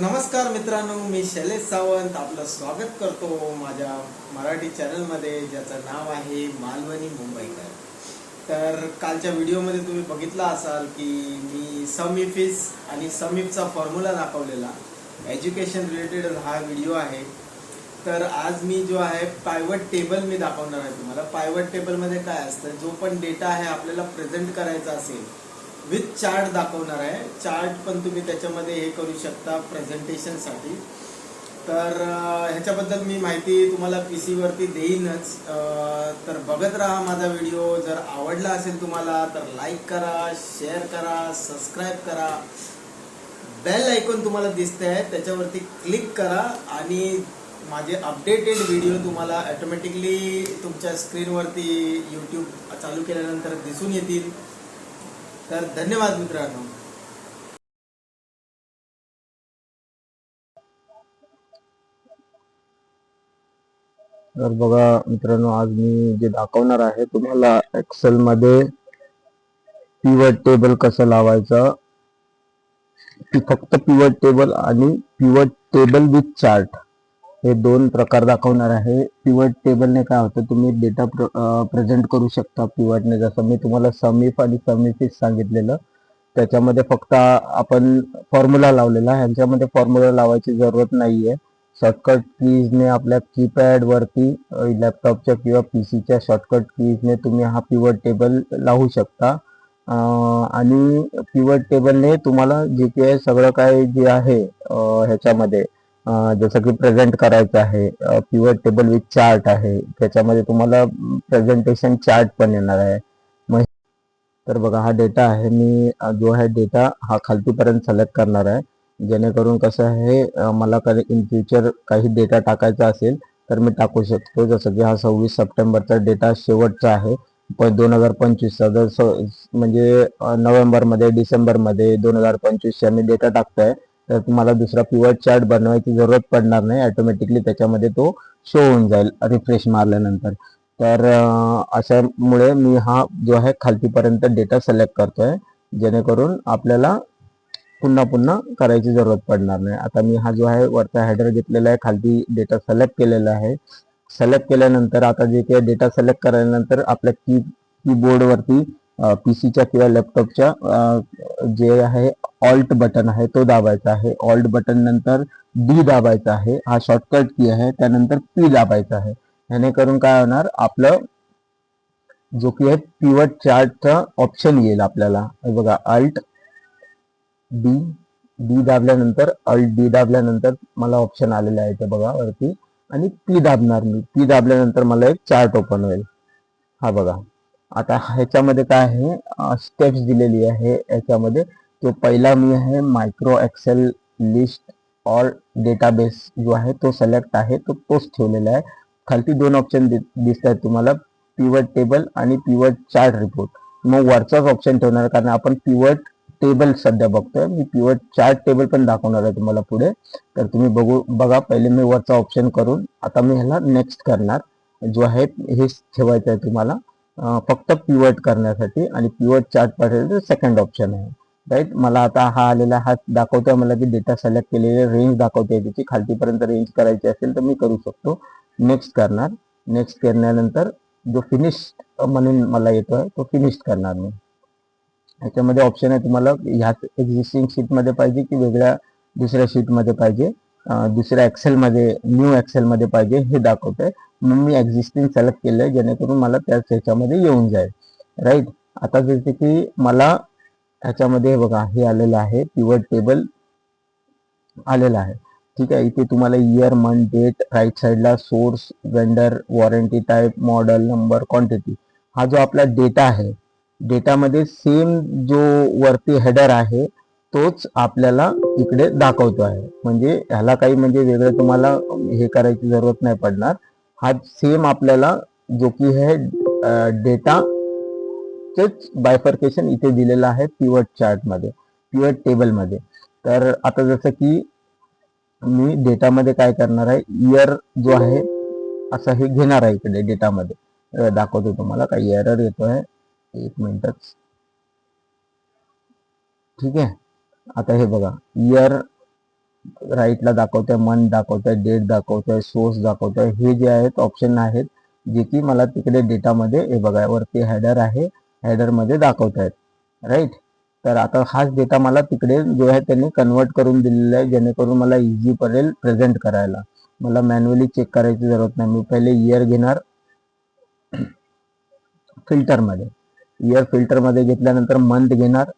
नमस्कार मित्रांनो मी शैलेश सावंत. आपलं स्वागत करतो माझ्या मराठी चॅनलमध्ये ज्याचं नाव आहे मालवणी मुंबईकर. तर कालच्या व्हिडिओमध्ये तुम्ही बघितला असाल की मी समिफिस आणि समीपचा फॉर्म्युला दाखवलेला. एज्युकेशन रिलेटेड हा व्हिडिओ आहे. तर आज मी जो आहे पायवट टेबल मी दाखवणार आहे तुम्हाला. पायवट टेबलमध्ये काय असतं? जो पण डेटा आहे आपल्याला प्रेझेंट करायचा असेल विथ चार्ट दाखवणार आहे. चार्ट पण तुम्ही त्याच्यामध्ये हे करू शकता प्रेझेंटेशनसाठी. तर ह्याच्याबद्दल मी माहिती तुम्हाला पी सीवरती देईनच. तर बघत राहा माझा व्हिडिओ. जर आवडला असेल तुम्हाला तर लाईक करा शेअर करा सबस्क्राईब करा. बेल ऐकून तुम्हाला दिसते आहे त्याच्यावरती क्लिक करा आणि माझे अपडेटेड व्हिडिओ तुम्हाला ॲटोमॅटिकली तुमच्या स्क्रीनवरती यूट्यूब चालू केल्यानंतर दिसून येतील. तर धन्यवाद मित्रांनो. तर बघा मित्रांनो आज मी जे दाखवणार आहे तुम्हाला एक्सेल मध्ये पिवट टेबल कसं लावायचं फक्त पिवट टेबल आणि पिवट टेबल विथ चार्ट हे दोन प्रकार दाखवणार आहे. पिवट टेबलने काय होतं तुम्ही डेटा प्र प्रेझेंट करू शकता पिवटने जसं मी तुम्हाला समीफ आणि समीफिस सांगितलेलं त्याच्यामध्ये फक्त आपण फॉर्म्युला लावलेला. ह्यांच्यामध्ये फॉर्म्युला लावायची जरूरत नाही आहे शॉर्टकट कीजने आपल्या कीपॅडवरती लॅपटॉपच्या किंवा पी सीच्या शॉर्टकट कीजने तुम्ही हा पिवट टेबल लावू शकता. आणि पिवट टेबलने तुम्हाला जे काही सगळं काय जे आहे ह्याच्यामध्ये जसं की प्रेझेंट करायचं आहे प्युअर टेबल विथ चार्ट आहे त्याच्यामध्ये तुम्हाला प्रेझेंटेशन चार्ट पण येणार आहे. मग तर बघा हा डेटा आहे मी जो आहे डेटा हा खालतीपर्यंत सिलेक्ट करणार आहे. जेणेकरून कसं आहे मला कधी इन फ्युचर काही डेटा टाकायचा असेल तर मी टाकू शकतो. जसं की हा सव्वीस सप्टेंबरचा डेटा शेवटचा आहे. पण दोन हजार पंचवीसचा जर स- म्हणजे नोव्हेंबरमध्ये डिसेंबरमध्ये दोन हजार पंचवीसचा मी डेटा टाकतोय तर तुम्हाला दुसरा पिवट चार्ट बनवायची जरूरत पडणार नाही. ऑटोमॅटिकली त्याच्यामध्ये तो शो होऊन जाईल रिफ्रेश मारल्यानंतर. तर अशामुळे मी हा जो आहे खालतीपर्यंत डेटा सिलेक्ट करतोय जेणेकरून आपल्याला पुन्हा पुन्हा करायची जरूरत पडणार नाही. आता मी हा जो आहे वरचा हॅडर घेतलेला आहे खालती डेटा सिलेक्ट केलेला आहे. सिलेक्ट केल्यानंतर आता जे काही डेटा सिलेक्ट केल्यानंतर आपल्या की कीबोर्डवरती पीसीच्या किंवा लॅपटॉपच्या जे आहे ऑल्ट बटन आहे तो दाबायचा आहे. ऑल्ट बटन नंतर डी दाबायचा आहे. हा शॉर्टकट की आहे. त्यानंतर पी दाबायचा आहे. जेणेकरून काय होणार? आपलं जो की आहे पिवट चार्टचा ऑप्शन येईल आपल्याला. बघा अल्ट डी डी दाबल्यानंतर अल्ट डी दाबल्यानंतर मला ऑप्शन आलेला आहे ते बघा वरती. आणि पी दाबणार मी. पी दाबल्यानंतर मला एक चार्ट ओपन होईल. हा बघा. आता ह्याच्यामध्ये काय आहे? स्टेप्स दिलेली आहे. याच्यामध्ये तो पहिला मी आहे micro Excel list or database जो आहे तो सिलेक्ट आहे तो तोच ठेवलेला आहे. खालती दोन ऑप्शन दिसत आहेत तुम्हाला. पिवट टेबल आणि पिवट चार्ट रिपोर्ट मग वरचाच ऑप्शन ठेवणार कारण आपण पिवट टेबल सध्या बघतोय. मी पिवट चार्ट टेबल पण दाखवणार आहे तुम्हाला पुढे. तर तुम्ही बघू बघा. पहिले मी वरचा ऑप्शन करून आता मी ह्याला नेक्स्ट करणार. जो आहे हेच ठेवायचं आहे तुम्हाला. फक्त पिवट करण्यासाठी आणि पिवट चार्ट पाठवायचं सेकंड ऑप्शन आहे. राईट मला आता हा आलेला हा दाखवतोय मला की डेटा सिलेक्ट केलेले रेंज दाखवते त्याची खालतीपर्यंत रेंज करायची असेल तर मी करू शकतो. नेक्स्ट करणार. नेक्स्ट करण्यानंतर जो फिनिश म्हणून मला येतोय तो फिनिश करणार मी. ह्याच्यामध्ये ऑप्शन आहे तुम्हाला ह्याच एक्झिस्टिंग शीटमध्ये पाहिजे की वेगळ्या दुसऱ्या शीटमध्ये पाहिजे. दुसऱ्या एक्सेलमध्ये न्यू एक्सेलमध्ये पाहिजे हे दाखवतंय. मग मी एक्झिस्टिंग सिलेक्ट केलंय जेणेकरून मला त्याच ह्याच्यामध्ये येऊन जाईल. राईट आता जसे की मला ह्याच्यामध्ये बघा हे आलेलं आहे पिवट टेबल आलेलं आहे. ठीक आहे? इथे तुम्हाला इयर मंथ डेट राईट साईडला source vendor warranty type model number quantity हा जो आपला डेटा आहे डेटामध्ये सेम जो वरती हेडर आहे तोच आपल्याला इकडे दाखवतो आहे. म्हणजे ह्याला काही म्हणजे वेगळं तुम्हाला हे करायची जरूरत नाही पडणार. हा सेम आपल्याला जो की हे डेटा तेच बायफर्केशन इथे दिलेलं आहे पिवट चार्टमध्ये पिवट टेबलमध्ये. तर आता जसं की मी डेटामध्ये काय करणार आहे? इयर जो आहे असं हे घेणार आहे इकडे डेटामध्ये दाखवतो तुम्हाला काही एरर आहे एक मिनिटच. ठीक आहे? आता हे बघा इयर राईटला दाखवतोय मंथ दाखवतोय डेट दाखवतोय सोर्स दाखवतोय हे जे आहेत ऑप्शन आहेत जे की मला तिकडे डेटामध्ये हे बघा वरती हॅडर आहे हॅडरमध्ये दाखवत आहेत राईट तर आता हाच डेटा मला तिकडे जो आहे त्यांनी कन्वर्ट करून दिलेला आहे जेणेकरून मला इझी पडेल प्रेझेंट करायला. मला मॅन्युअली चेक करायची जरूरत नाही. मी पहिले इयर घेणार फिल्टरमध्ये इयर फिल्टरमध्ये घेतल्यानंतर मंथ घेणार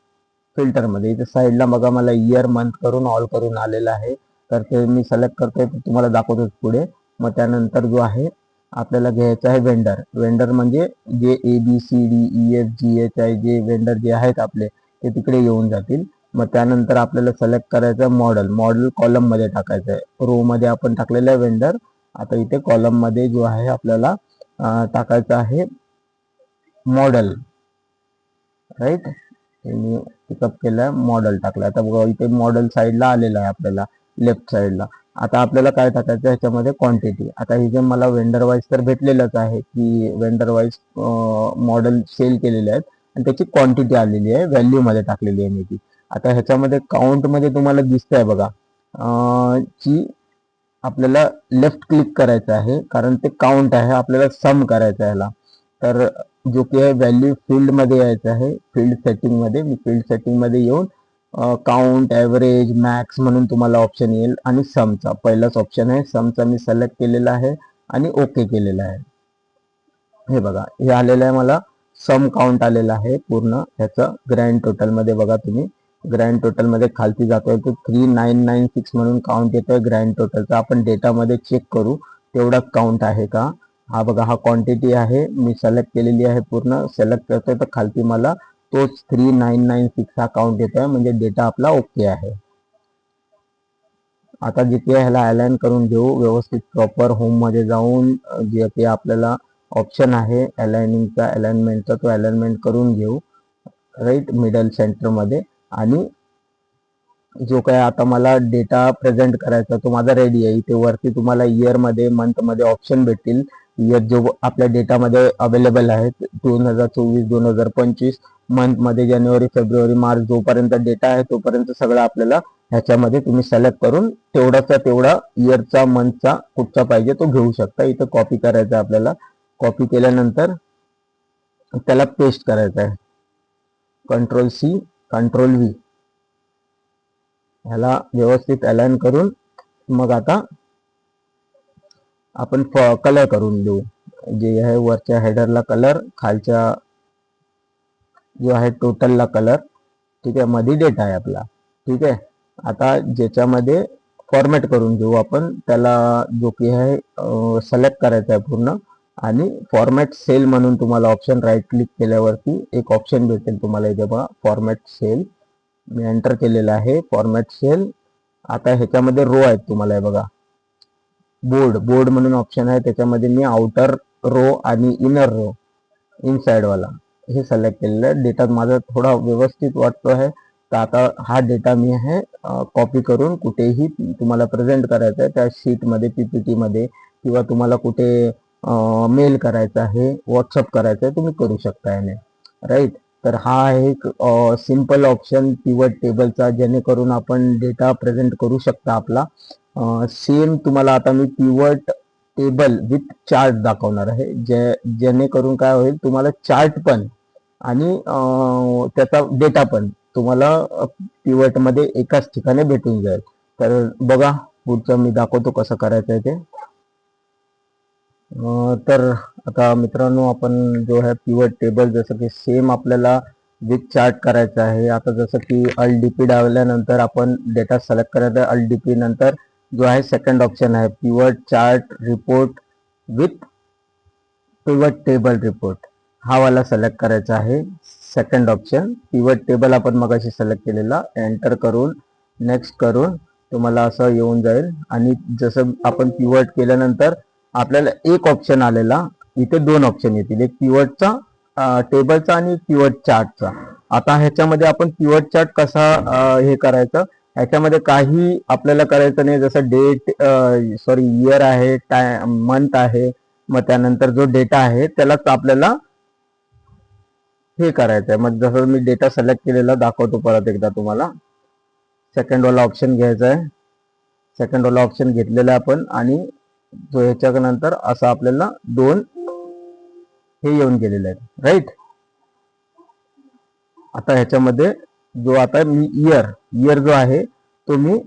फिल्टरमध्ये इथे साईडला बघा मला इयर मंथ करून ऑल करून आलेलं आहे. तर ते मी सिलेक्ट करतोय तुम्हाला दाखवतोच पुढे. मग त्यानंतर जो आहे आपल्याला घ्यायचा आहे वेंडर वेंडर म्हणजे जे A B C D E F G H I J vendor जे आहेत आपले ते तिकडे येऊन जातील. मग त्यानंतर आपल्याला सिलेक्ट करायचं आहे मॉडेल मॉडेल कॉलममध्ये टाकायचं आहे. रो मध्ये आपण टाकलेलं आहे वेंडर आता इथे कॉलममध्ये जो आहे आपल्याला टाकायचं आहे मॉडेल राईट मी पिकअप केलं मॉडेल टाकलं आता बघा इथे मॉडेल साईडला आलेलं आहे आपल्याला लेफ्ट साईडला आता आपल्याला काय टाकायचं ह्याच्यामध्ये क्वांटिटी आता हे जे मला वेंडर वाईज तर भेटलेलंच आहे की वेंडर वाईज मॉडेल सेल केलेले आहेत आणि त्याची क्वांटिटी आलेली आहे व्हॅल्यू मध्ये टाकलेली आहे मी ती आता ह्याच्यामध्ये काउंटमध्ये तुम्हाला दिसतंय बघा ची आपल्याला लेफ्ट क्लिक करायचं आहे कारण ते काउंट आहे आपल्याला सम करायचं आहे ह्याला. तर जो की आहे व्हॅल्यू फील्डमध्ये यायचं आहे. फील्ड सेटिंगमध्ये मी फील्ड सेटिंगमध्ये येऊन काउंट ॲव्हरेज मॅक्स म्हणून तुम्हाला ऑप्शन येईल आणि समचा पहिलाच ऑप्शन आहे. समचा मी सिलेक्ट केलेला आहे आणि ओके केलेला आहे. हे बघा. हे आलेलं आहे मला. सम काउंट आलेला आहे पूर्ण. ह्याचं ग्रँड टोटलमध्ये बघा तुम्ही. ग्रँड टोटलमध्ये खालती जातोय तर थ्री नाईन नाईन सिक्स म्हणून काउंट येतोय. ग्रँड टोटलचा आपण डेटामध्ये चेक करू. तेवढा काउंट आहे का? हा बघा हा क्वांटिटी आहे. मी सिलेक्ट केलेली आहे पूर्ण. सिलेक्ट करतोय तर खालती मला तोच थ्री नाईन नाईन सिक्स हा काउंट येतोय म्हणजे डेटा आपला ओके आहे. आता जिथे ह्याला अलाइन करून घेऊ व्यवस्थित प्रॉपर होममध्ये जाऊन जे ते आपल्याला ऑप्शन आहे अलाइनिंगचा अलाइनमेंटचा तो अलाइनमेंट करून घेऊ. राईट मिडल सेंटरमध्ये. आणि जो काय आता मला डेटा प्रेझेंट करायचा तो माझा रेडी आहे. इथे वरती तुम्हाला इयरमध्ये मंथमध्ये ऑप्शन भेटतील. इयर जो आपल्या डेटामध्ये अवेलेबल आहेत दोन हजार चोवीस दोन हजार पंचवीस मंथमध्ये जानेवारी फेब्रुवारी मार्च जोपर्यंत डेटा आहे तोपर्यंत सगळं आपल्याला ह्याच्यामध्ये तुम्ही सिलेक्ट करून तेवढाचा तेवढा इयरचा मंथचा कुठचा पाहिजे तो घेऊ शकता. इथं कॉपी करायचा आहे आपल्याला. कॉपी केल्यानंतर त्याला पेस्ट करायचा आहे. कंट्रोल सी कंट्रोल व्ही ह्याला व्यवस्थित अलाइन करून मग आता आपण कलर करून देऊ. जे आहे वरच्या हेडरला कलर खालच्या जो आहे टोटलला कलर ठीक आहे? मध्ये डेटा आहे आपला ठीक आहे? आता ज्याच्यामध्ये फॉर्मॅट करून घेऊ आपण त्याला जो की आहे सिलेक्ट करायचा आहे पूर्ण. आणि फॉर्मॅट सेल म्हणून तुम्हाला ऑप्शन राईट क्लिक केल्यावरती एक ऑप्शन भेटेल तुम्हाला इथे बघा फॉर्मॅट सेल मी एंटर केलेलं आहे फॉर्मॅट सेल आता ह्याच्यामध्ये रो आहेत तुम्हाला हे बघा. बोर्ड बोर्ड म्हणून ऑप्शन आहे त्याच्यामध्ये मी आउटर रो आणि इनर रो इनसाइडवाला हे सिलेक्ट केलेलं आहे. डेटा माझा थोडा व्यवस्थित वाटतो आहे. तर आता हा डेटा मी आहे कॉपी करून कुठेही तुम्हाला प्रेझेंट करायचा आहे त्या शीटमध्ये पीपीटी मध्ये किंवा तुम्हाला कुठे मेल करायचा आहे व्हॉट्सअप करायचं आहे तुम्ही करू शकता याने. राईट तर हा एक सिंपल ऑप्शन पिवट टेबलचा जेणेकरून आपण डेटा प्रेझेंट करू शकता आपला. सेम तुम्हाला आता मी पिवट टेबल विथ चार्ट दाखवणार आहे. जे जेणेकरून काय होईल तुम्हाला चार्ट पण आणि त्याचा डेटा पण तुम्हाला पिवटमध्ये एकाच ठिकाणी भेटून जाईल. तर बघा पुढचं मी दाखवतो कसं करायचं आहे ते तर आता मित्रांनो आपण जो आहे पिवट टेबल जसं की सेम आपल्याला विथ चार्ट करायचं आहे. आता जसं की अल डी पी डावल्यानंतर आपण डेटा सिलेक्ट करायचा अल डी पी नंतर जो आहे सेकंड ऑप्शन आहे. Pivot chart report with pivot table report हा वाला सिलेक्ट करायचा आहे. सेकंड ऑप्शन पिवट टेबल आपण मगाशी सिलेक्ट केलेला. एंटर करून नेक्स्ट करून तुम्हाला असं येऊन जाईल. आणि जसं आपण पिवट केल्यानंतर आपल्याला एक ऑप्शन आलेला. इथे दोन ऑप्शन येतील. एक पिवटचा टेबलचा आणि पिवट चार्टचा आता ह्याच्यामध्ये आपण पिवट चार्ट कसा हे करायचं? ह्याच्यामध्ये काही आपल्याला करायचं नाही. जसं डेट सॉरी इयर आहे टाय मंथ आहे. मग त्यानंतर जो डेटा आहे त्यालाच आपल्याला हे करायचं आहे मग जसं मी डेटा सिलेक्ट केलेला दाखवतो परत एकदा तुम्हाला. सेकंड वाला ऑप्शन घ्यायचा आहे सेकंड वाला ऑप्शन घेतलेला आहे आपण आणि जो ह्याच्या नंतर असं आपल्याला दोन हे येऊन गेलेले आहेत. राईट आता ह्याच्यामध्ये जो आता मी इयर इयर जो आहे तो मी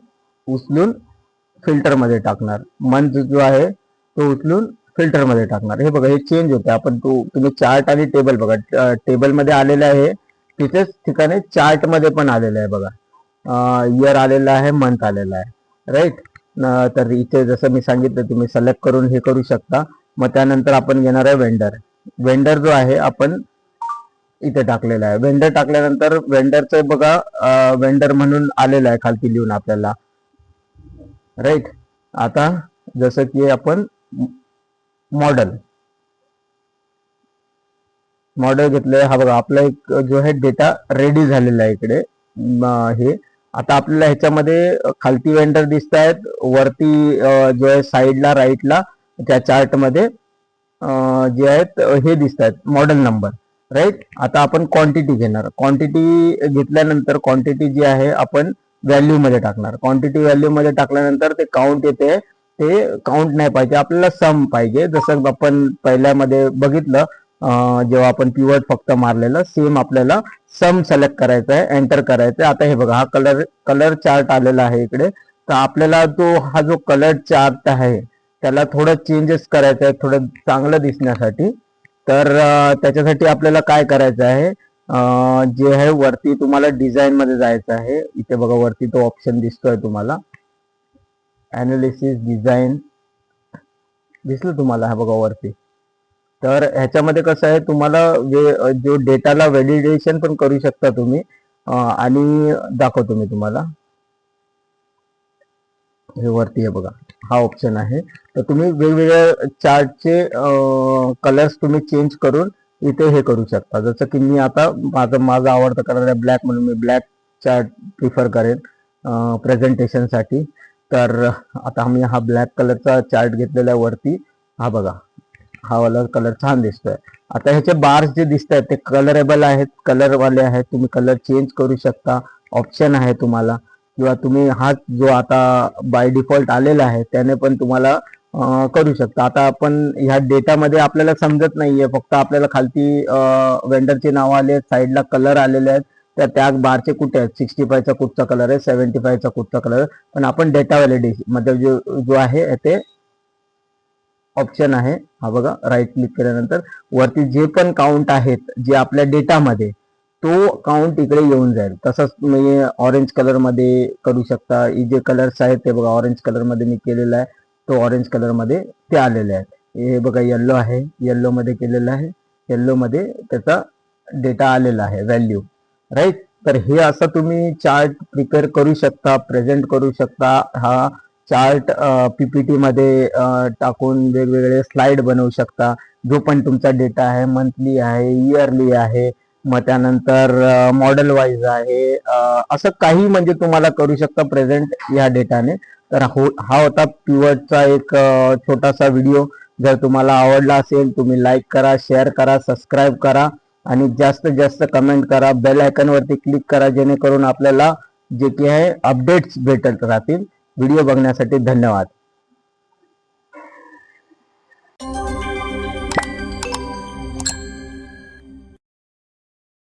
उचलून फिल्टरमध्ये टाकणार. मंथ जो आहे तो उचलून फिल्टरमध्ये टाकणार. हे बघा हे चेंज होते आपण तो तुम्ही चार्ट आणि टेबल बघा. टेबलमध्ये आलेलं आहे तिथेच ठिकाणी चार्टमध्ये पण आलेलं आहे बघा. इयर आलेला आहे मंथ आलेला आहे. राईट तर इथे जसं मी सांगितलं तुम्ही सिलेक्ट करून हे करू शकता. मग त्यानंतर आपण घेणार आहे वेंडर वेंडर जो आहे आपण इथे टाकलेला आहे. वेंडर टाकल्यानंतर वेंडरचं बघा वेंडर म्हणून आलेलं आहे खालती लिहून आपल्याला. राईट आता जसं की आपण मॉडेल मॉडेल घेतले हा बघा आपला एक जो आहे डेटा रेडी झालेला आहे इकडे. हे. आता आपल्याला ह्याच्यामध्ये खालती वेंडर दिसत आहेत. वरती जो आहे साईडला राईटला त्या चार्टमध्ये जे आहेत हे दिसत आहेत. मॉडेल नंबर राईट आता आपण क्वांटिटी घेणार. क्वांटिटी घेतल्यानंतर क्वांटिटी जी आहे आपण व्हॅल्यू मध्ये टाकणार. क्वांटिटी व्हॅल्यू मध्ये टाकल्यानंतर ते काउंट येते. ते काउंट नाही पाहिजे. आपल्याला सम पाहिजे. जसं आपण पहिल्यामध्ये बघितलं जेव्हा आपण पिवट फक्त मारलेलं सेम आपल्याला सम सिलेक्ट करायचं आहे एंटर करायचं आहे आता हे बघा हा कलर कलर चार्ट आलेला आहे इकडे. तर आपल्याला तो हा जो कलर चार्ट आहे त्याला थोडं चेंजेस करायचं आहे थोडं चांगलं दिसण्यासाठी. तर त्याच्यासाठी आपल्याला काय करायचं आहे? जे आहे वरती तुम्हाला डिझाईन मध्ये जायचं आहे. इथे बघा वरती तो ऑप्शन दिसतोय तुम्हाला. अनालिसिस डिझाईन दिसलं तुम्हाला हा बघा वरती. तर ह्याच्यामध्ये कसं आहे तुम्हाला वे- जो डेटाला व्हॅलिडेशन पण करू शकता तुम्ही. आणि दाखवतो मी तुम्हाला. हे वरती आहे बघा. हा ऑप्शन आहे. तर तुम्ही वेगवेगळ्या चार्टचे कलर्स तुम्ही चेंज करून इथे हे करू शकता. जसं की मी आता माझं माझा आवडता कलर आहे ब्लॅक म्हणून मी ब्लॅक चार्ट प्रिफर करेन प्रेझेंटेशनसाठी तर आता मी हा ब्लॅक कलरचा चार्ट घेतलेला आहे वरती हा बघा. हा वाला कलर छान दिसतोय. आता ह्याचे बार्स जे दिसत आहेत ते कलरेबल आहेत कलरवाले आहेत. तुम्ही कलर चेंज करू शकता. ऑप्शन आहे तुम्हाला. किंवा तुम्ही हा जो आता बाय डिफॉल्ट आलेला आहे त्याने पण तुम्हाला करू शकता. आता आपण ह्या डेटामध्ये आपल्याला समजत नाहीये. फक्त आपल्याला खालती वेंडरचे नावं आले आहेत साईडला कलर आलेले आहेत. तर त्या बारचे कुठे आहेत? सिक्स्टी फायचा कुठचा कलर आहे? सेव्हन्टी फायचा कुठचा कलर आहे? पण आपण डेटा व्हॅलिडेशनमध्ये जो जो आहे ते ऑप्शन आहे. हा बघा राईट क्लिक केल्यानंतर वरती जे पण काउंट आहेत जे आपल्या डेटामध्ये तो काउंट इकडे येऊन जाईल. तसंच तुम्ही ऑरेंज कलरमध्ये करू शकता. हे जे कलर्स आहेत ते बघा ऑरेंज कलरमध्ये मी केलेला आहे. तो ऑरेंज कलरमध्ये ते आलेले आहेत हे बघा येल्लो आहे. येल्लोमध्ये केलेलं आहे. येल्लोमध्ये त्याचा डेटा आलेला आहे व्हॅल्यू राईट तर हे असं तुम्ही चार्ट प्रिपेअर करू शकता प्रेझेंट करू शकता. हा चार्ट पीपीटी मध्ये टाकून वेगवेगळे स्लाइड बनवू शकता. जो पण तुमचा डेटा आहे मंथली आहे इयरली आहे मग त्यानंतर मॉडेल वाईज आहे. असं काही म्हणजे तुम्हाला करू शकता प्रेझेंट या डेटाने तर हो हा होता पिवटचा एक छोटासा व्हिडिओ जर तुम्हाला आवडला असेल तुम्ही लाईक करा शेअर करा सबस्क्राईब करा आणि जास्तीत जास्त कमेंट करा. बेल आयकॉनवरती क्लिक करा जेणेकरून आपल्याला जे की आहे अपडेट्स भेटत राहतील. व्हिडिओ बघण्यासाठी धन्यवाद.